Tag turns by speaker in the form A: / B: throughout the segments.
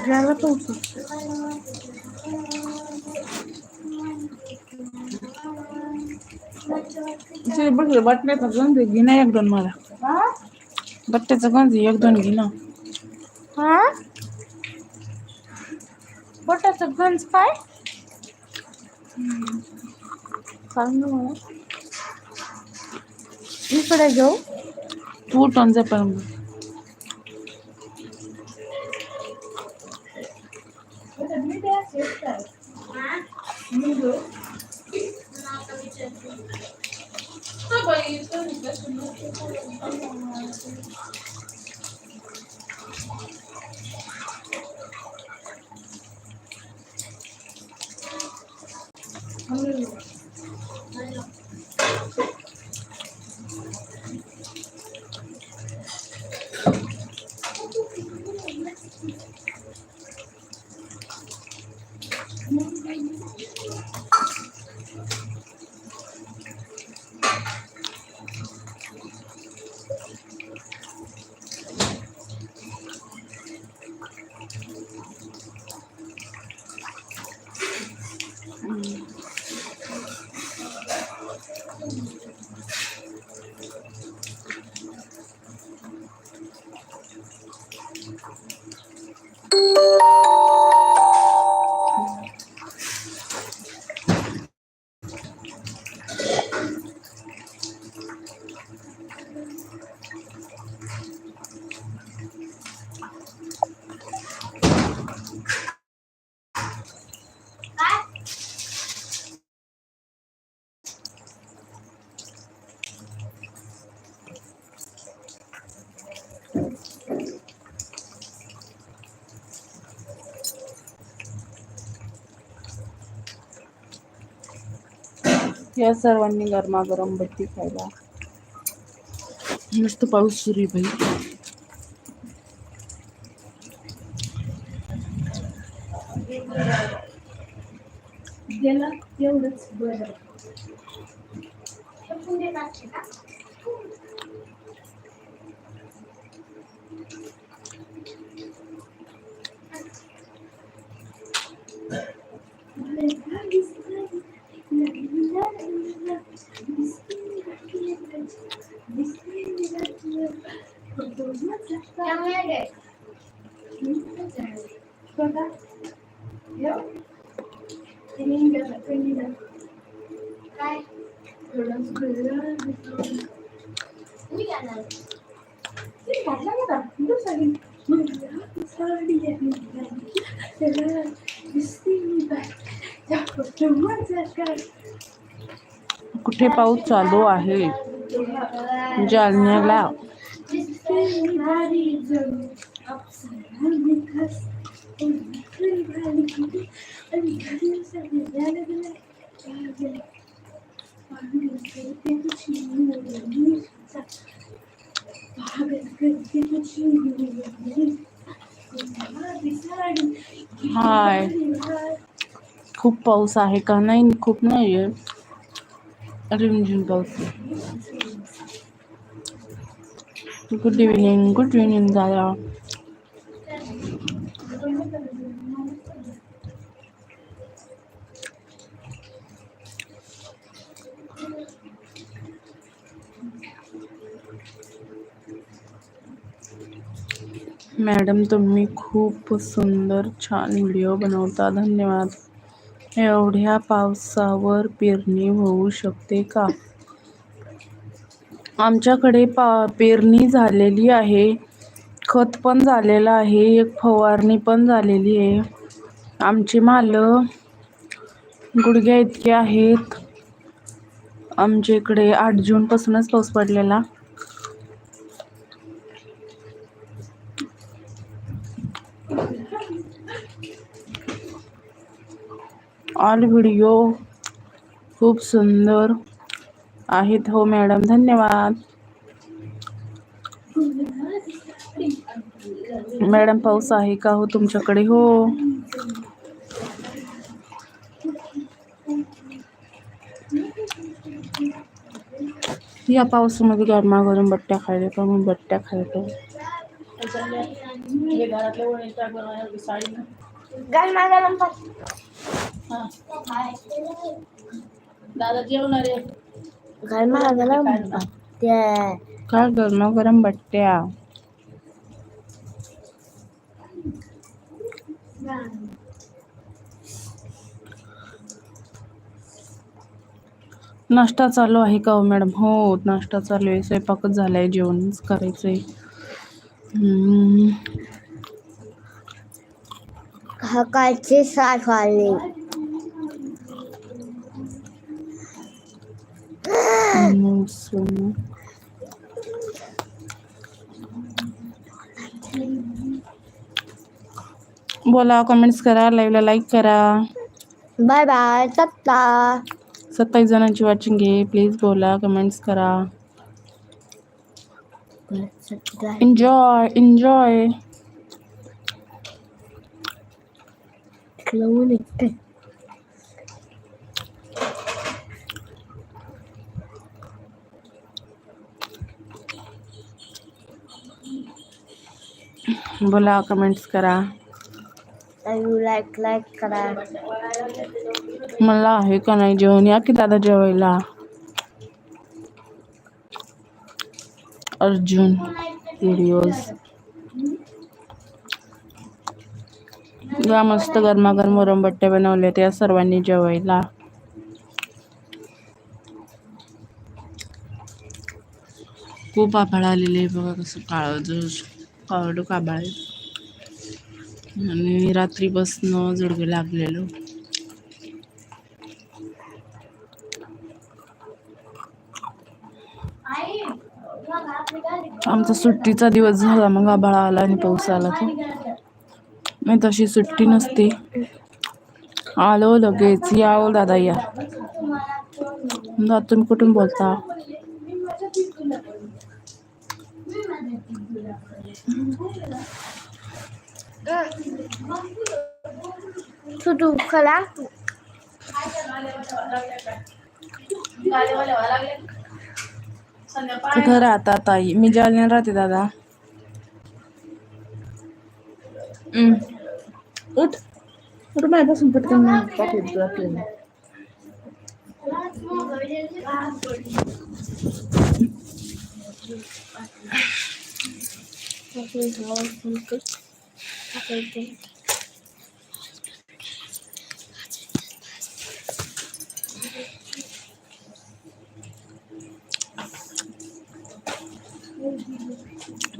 A: गेला पाऊस जे बघ वाटण्याचा गंज घे ना एक दोन मला बट्ट्याचा गंज एक दोन घे ना हा बट्ट्याचा गंज काय सांग ना मला इकडे घेऊ तू उठून जा पण या सर्वांनी गरमागरम बट्टी खायला. मस्त पाऊस सुरू भाई
B: गेलं तेवढंच बरं
C: काय
A: कुठे पाऊस चालू आहे? जालन्याला हाय खूप पाऊस आहे का? नाही खूप नाही आहे. रिमझिम पाऊस गुड इव्हिनिंग गुड इव्हिनिंग दादा मॅडम तुम्ही खूप सुंदर छान व्हिडिओ बनवता धन्यवाद। एवढ्या पावसावर पेरणी होऊ शकते का? आमच्याकडे पा पेरणी झालेली आहे. खत पण झालेलं आहे. एक फवारणी पण झालेली आहे. आमची मालं गुडघ्या इतके आहेत. आमच्या इकडे आठ जूनपासूनच पाऊस पडलेला. ऑल व्हिडिओ खूप सुंदर आहेत. हो, मॅडम, धन्यवाद. मॅडम, पाऊस आहे का हो तुमच्याकडे? हो. या पावसामध्ये गरमागरम बट्ट्या खायला पण मी बट्ट्या खायला हे घरातल्या वळी टाक बनवायला साडी. ना
B: गरमा गरम
A: हा दादा जेवणार आहे.
B: गरमा गरम. ते
A: काय गरमा गरम बट्ट्या. नाश्ता चालू आहे का हो मॅडम? हो नाश्ता चालू आहे. स्वयंपाकच झालाय जेवणच करायचंय. हम्म.
B: हकाचे साठ वाजले
A: हम्म, सोनू. बोला कमेंट्स करा लाईव्हला लाईक करा.
B: बाय बाय सत्ता
A: सत्तावीस जणांची वॉचिंग आहे. प्लीज बोला कमेंट्स करा. एन्जॉय एन्जॉय बोला कमेंट्स करा.
B: लाईक लाईक करा.
A: मला आहे का नाही जेवण? या की दादा जेवायला? अर्जुन व्हिडिओज या मस्त गरमागरम मुरंबट्ट्या बनवल्या त्या सर्वांनी जेवायला. खूप आभाळ आलेले बघा कसं काळं कावडं काबाळे आणि रात्रीपासनं जुडगं लागलेलं. आमचा सुट्टीचा दिवस झाला मग आभाळा आला आणि पाऊस आला तर नाही तशी सुट्टी नसते. आलो लगेच या ओ दादा या. तुम्ही कुठून बोलता?
B: सुटू खला
A: कुठं राहता ताई मी जालन्यात राहते दादा हम्म. उठ उठ माझ्यापासून पटकन पाठवत जाते मी.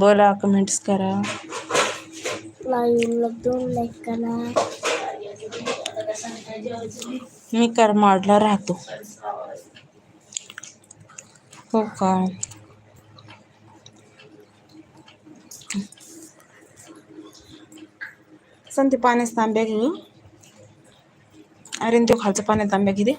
A: बोला कमेंट्स करा.
B: लाईव्हला दोन लाईक करा
A: मी करमाडला राहतो. हो का? सांगते पाण्याचा तांब्या घेऊ अरे तो खालचं पाण्यात तांब्या घे दे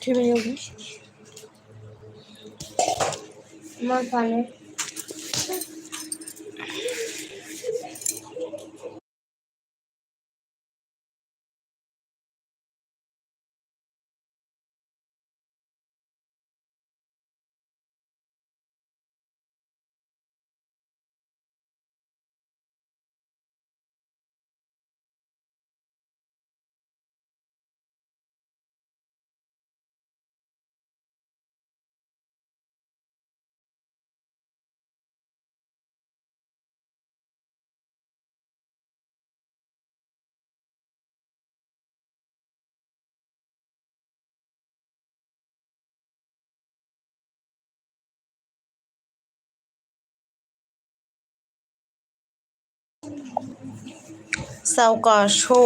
A: Tüme
B: yolmuş. Mantarlı.
A: सावकाश। हो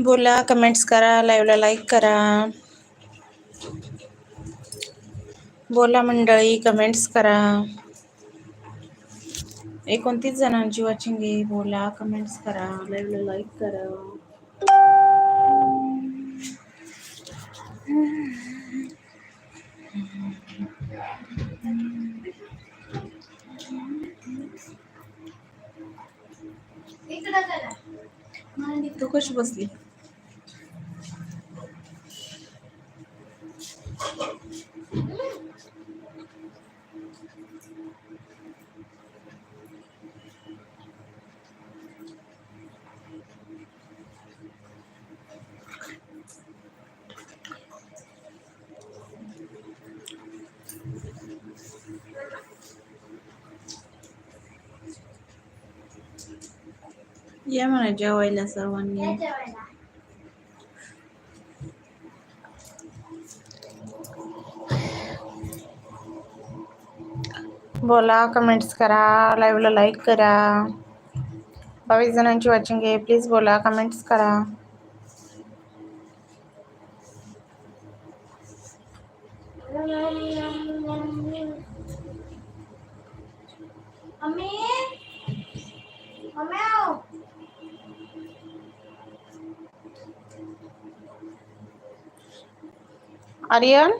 A: बोला कमेंट्स करा लाईवला लाईक करा. बोला मंडळी कमेंट्स करा. एकोणतीस जणांची वॉचिंग आहे. बोला कमेंट्स करा लाईव्हला लाईक करा. तू कशी बसली. या म्हणा जेवायला सर्वांनी बोला कमेंट्स करा लाईव्हला लाईक करा. बावीस जणांची वॉचिंग आहे प्लीज बोला कमेंट्स करा. आर्यन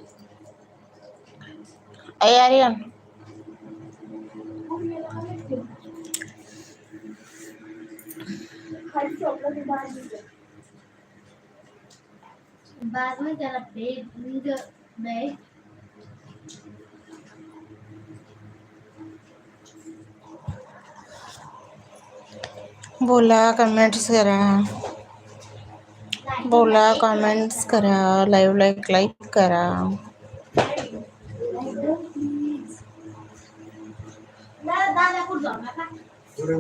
A: ए आर्यन
B: बाद में
A: बोला कमेंट्स करा. बोला कमेंट्स करा लाईव्ह लाईक लाईक करा.
B: दादा कुठं जाऊ नका
C: पुढे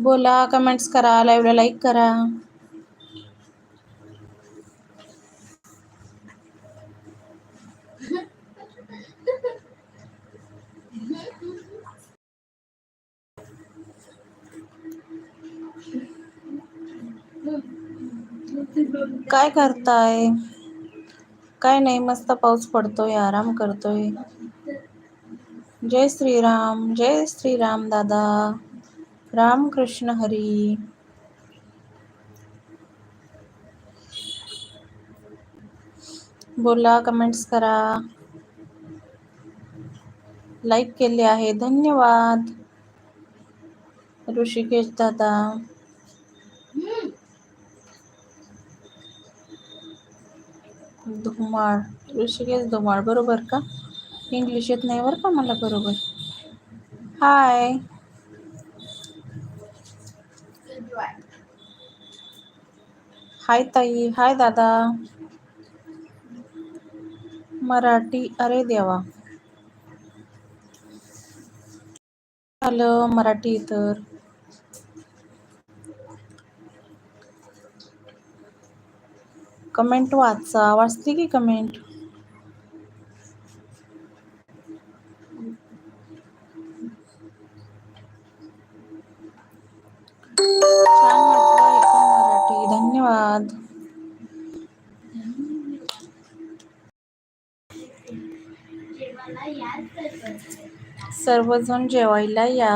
A: बोला कमेंट्स करा लाईव्हला लाईक करा. काय करताय? काय नाही, मस्त पाऊस पडतोय, आराम करतोय. जय श्रीराम जय श्रीराम दादा. राम कृष्ण हरी. बोला कमेंट्स करा. लाईक केले आहे. धन्यवाद. ऋषिकेश दादा. धुमाळ. ऋषिकेश धुमाळ. बरोबर का? इंग्लिश येत नाही बरं का मला बरोबर? हाय हाय ताई हाय दादा. मराठी अरे देवा. आलं मराठी तर कमेंट वाचा वाचते की कमेंट? धन्यवाद. सर्वजण जेवायला या.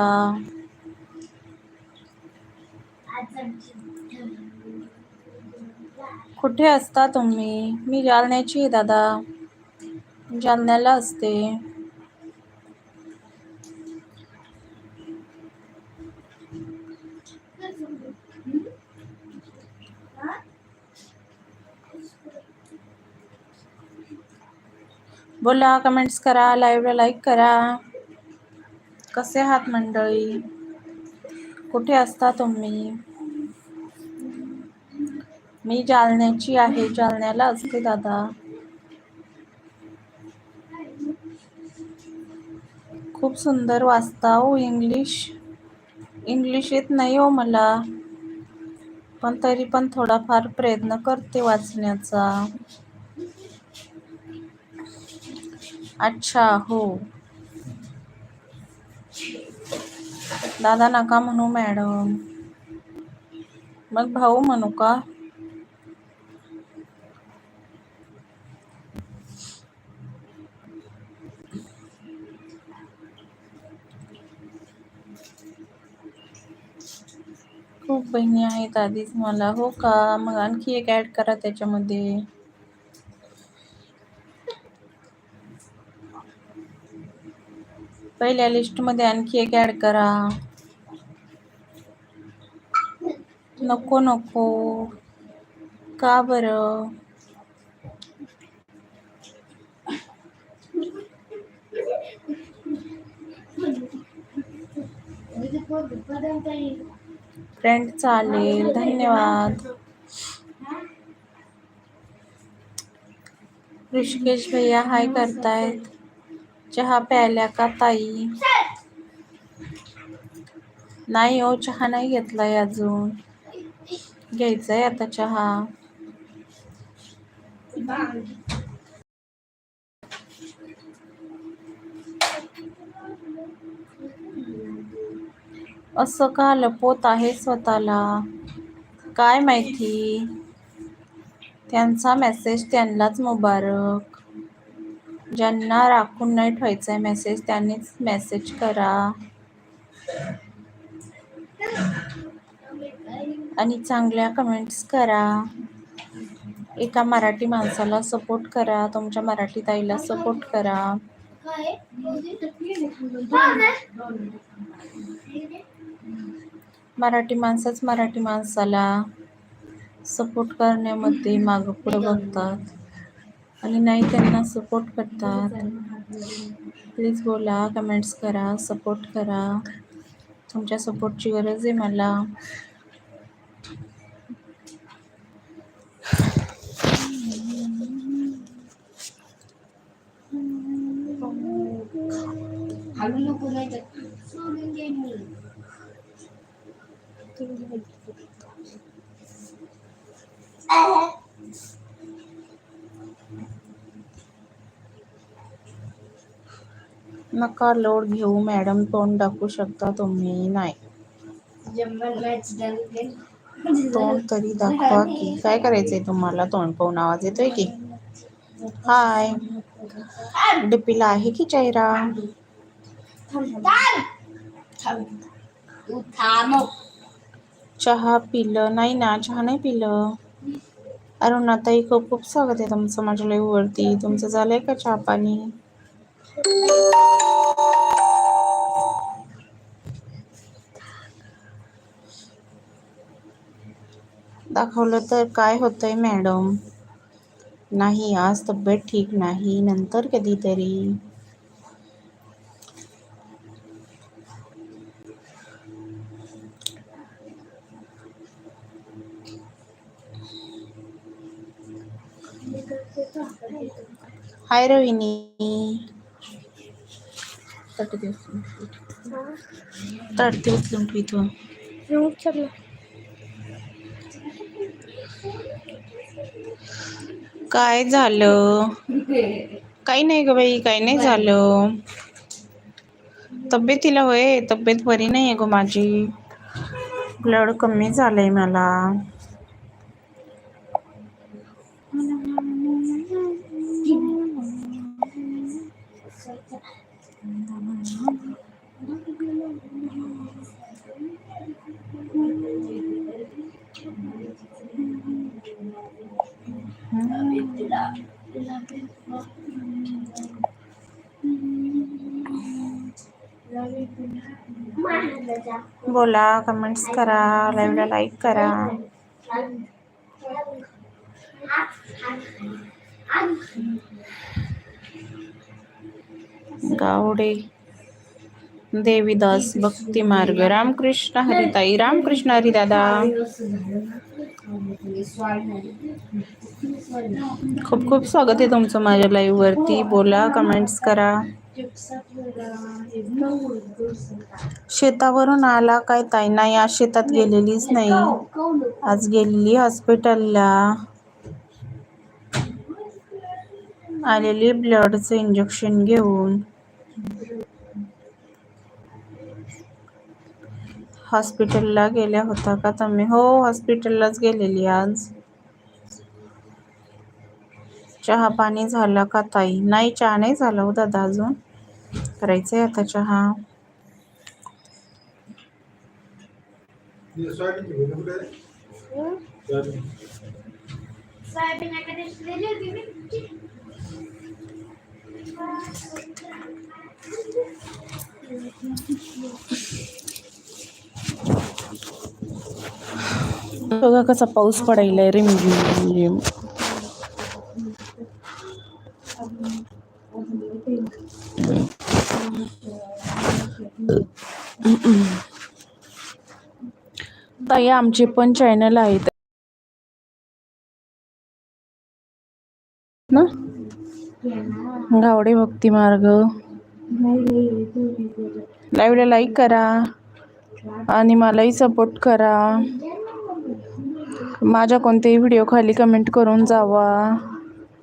A: कुठे असता तुम्ही? मी जालन्याची आहे दादा. जालन्याला असते. बोला कमेंट्स करा लाईव्हला लाईक करा. कसे आहात मंडळी? कुठे असता तुम्ही? मी जालन्याची आहे. जालन्याला असते दादा. खूप सुंदर वाचता हो इंग्लिश. इंग्लिश येत नाही हो मला. पण तरी पण थोडाफार प्रयत्न करते वाचण्याचा. अच्छा हो. दादा नका म्हणू मॅडम. मग भाऊ म्हणू का? खूप बहिणी आहेत आधीच मला हो का? मग आणखी एक ऍड करा त्याच्यामध्ये. पहिल्या लिस्टमध्ये आणखी एक ॲड करा. नको नको. का बरं? फ्रेंड चालेल. धन्यवाद. ऋषिकेश भैया हाय करतायत. चहा प्यायल्या का ताई? नाही हो चहा नाही घेतलाय अजून. घ्यायचाय आता चहा. असं का लपवत आहे स्वतःला? काय माहिती? त्यांचा मेसेज त्यांनाच मुबारक. ज्यांना राखून नाही ठेवायचा मेसेज त्यांनीच मेसेज करा. आणि चांगल्या कमेंट्स करा. एका मराठी माणसाला सपोर्ट करा तुमच्या मराठी ताईला सपोर्ट करा. मराठी माणसंच मराठी माणसाला सपोर्ट करण्यामध्ये मागं पुढं बघतात. आणि नाही त्यांना सपोर्ट करतात. प्लीज बोला कमेंट्स करा सपोर्ट करा. तुमच्या सपोर्टची गरज आहे मला.
B: सोडून
A: नका लोड घेऊ मॅडम तोंड दाखवू शकता तुम्ही नाही. तोंड तरी दाखवा की. काय करायचंय तुम्हाला? तोंड पाहून आवाज येतोय की? हाय डीपीला आहे की चेहरा? चहा पिलं. नाही ना चहा नाही पिलं. अरुणाताई खूप खूप स्वागत आहे तुमचं. माझ्या लाईव्ह वरती. तुमचं झालंय का चहा पाणी? दाखवलं तर काय होतंय मॅडम? नाही आज तब्येत ठीक नाही. नंतर कधीतरी. हाय रोहिणी तटते उचलून ठेव. तटते उचलून ठेव काय झालं? काही नाही ग बाई काही नाही झालं. तब्येतीला होय? तब्येत बरी नाही आहे ग माझी. ब्लड कमी झालंय मला बोला कमेंट्स करा लाईव्हला लाईक करा. गावडे देवीदास भक्ती मार्ग रामकृष्ण हरिताई रामकृष्ण हरिदादा. खूप खूप स्वागत आहे तुमचं माझ्या लाईव्ह वरती. बोला कमेंट्स करा. शेतावरून आला काय ताई? नाही आज शेतात गेलेलीच नाही. आज गेलेली हॉस्पिटलला. आलेली ब्लडचं इंजेक्शन घेऊन. हॉस्पिटलला गेल्या होता का तुम्ही? हो हॉस्पिटललाच गेलेली आज. चहा पाणी झाला का ताई नाही चहा नाही झाला हो दादा अजून करायचंय आता चहा
C: हे सोयाबीनची भेंडी कुठे आहे? सोयाबीन.
B: सोयाबीन एखाद्या दिलेली होती मी.
A: बघा कसा पाऊस पडायलाय रिमझिम रिमझिम ताई आमचे पण चॅनल आहेत. ना? गावडे भक्ती मार्ग. लाईव्हला लाईक करा. आणि मलाही सपोर्ट करा. माझ्या कोणत्याही व्हिडिओ खाली कमेंट करून जावा.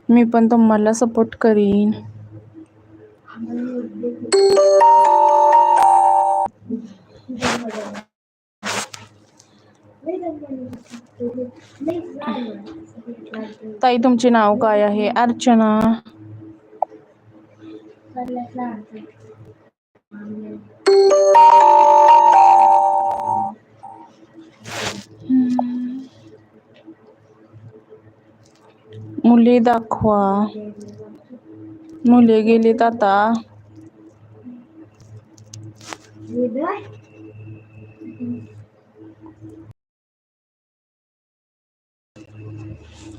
A: मी पण तुम्हाला सपोर्ट करीन. ताई तुमचे नाव काय आहे? अर्चना. मुले दाखवा. मुले गेलेत आता.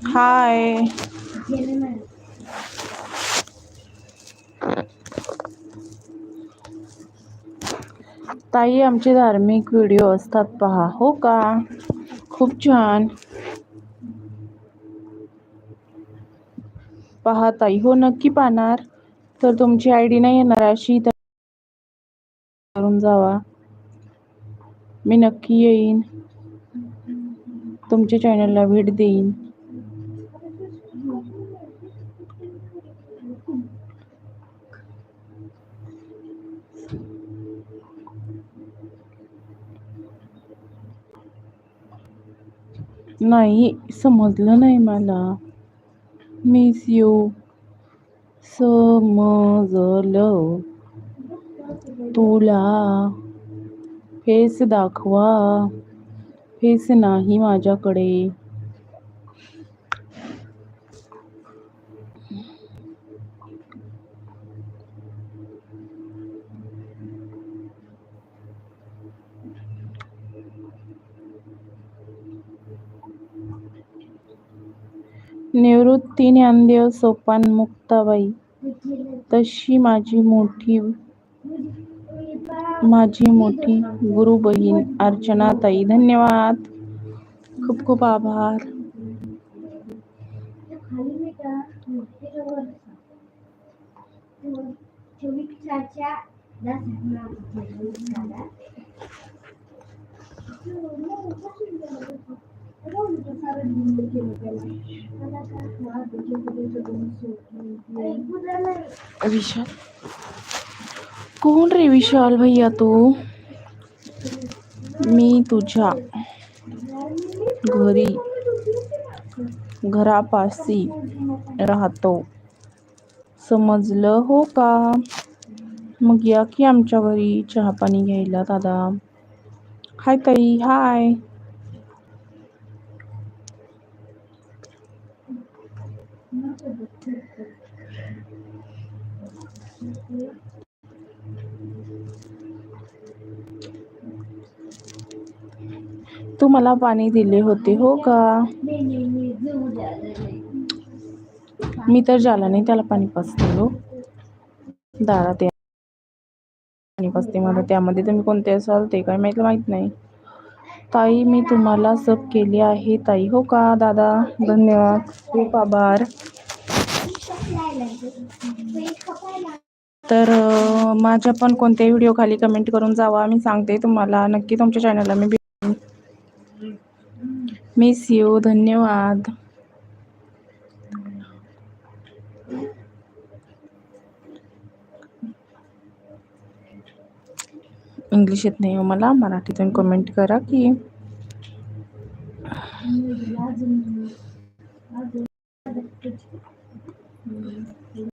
A: हाय. ताई आमचे धार्मिक व्हिडिओ असतात पहा. हो का? खूप छान. पहा ताई हो नक्की पाहणार. तर तुमची आय डी नाही येणार अशी तर करून जावा. मी नक्की येईन. तुमच्या चॅनलला भेट देईन. नाही समजलं नाही मला. मिस यू समजलं. तुला फेस दाखवा. फेस नाही माझ्याकडे. निवृत्ती ज्ञानदेव सोपान मुक्ताबाई. तशी माझी मोठी माझी मोठी गुरु बहीण अर्चनाताई धन्यवाद. खूप खूप आभार
B: खाली नाही का त्याच्यावर चोवीसच्या
A: विशाल कोण रे विशाल भैया तू? मी तुझ्या घरी घरापाशी राहतो. समजलं हो का? मग या की आमच्या घरी चहा पाणी घ्यायला दादा. हाय ताई हाय तू मला पाणी दिले होते हो का? मी तर झाला नाही त्याला पाणी पाचते हो. दारात पाणी पाचते मला त्यामध्ये तुम्ही कोणते असाल ते काय माहिती माहीत नाही. ताई मी तुम्हाला सब केले आहे ताई हो का दादा? धन्यवाद. खूप आभार. तर माझ्या पण कोणत्याही व्हिडिओ खाली कमेंट करून जावा. मी सांगते तुम्हाला. नक्की तुमच्या चॅनलला मी मिस यू धन्यवाद। इंग्लिश येत नाही मला. मराठीतून कमेंट करा की.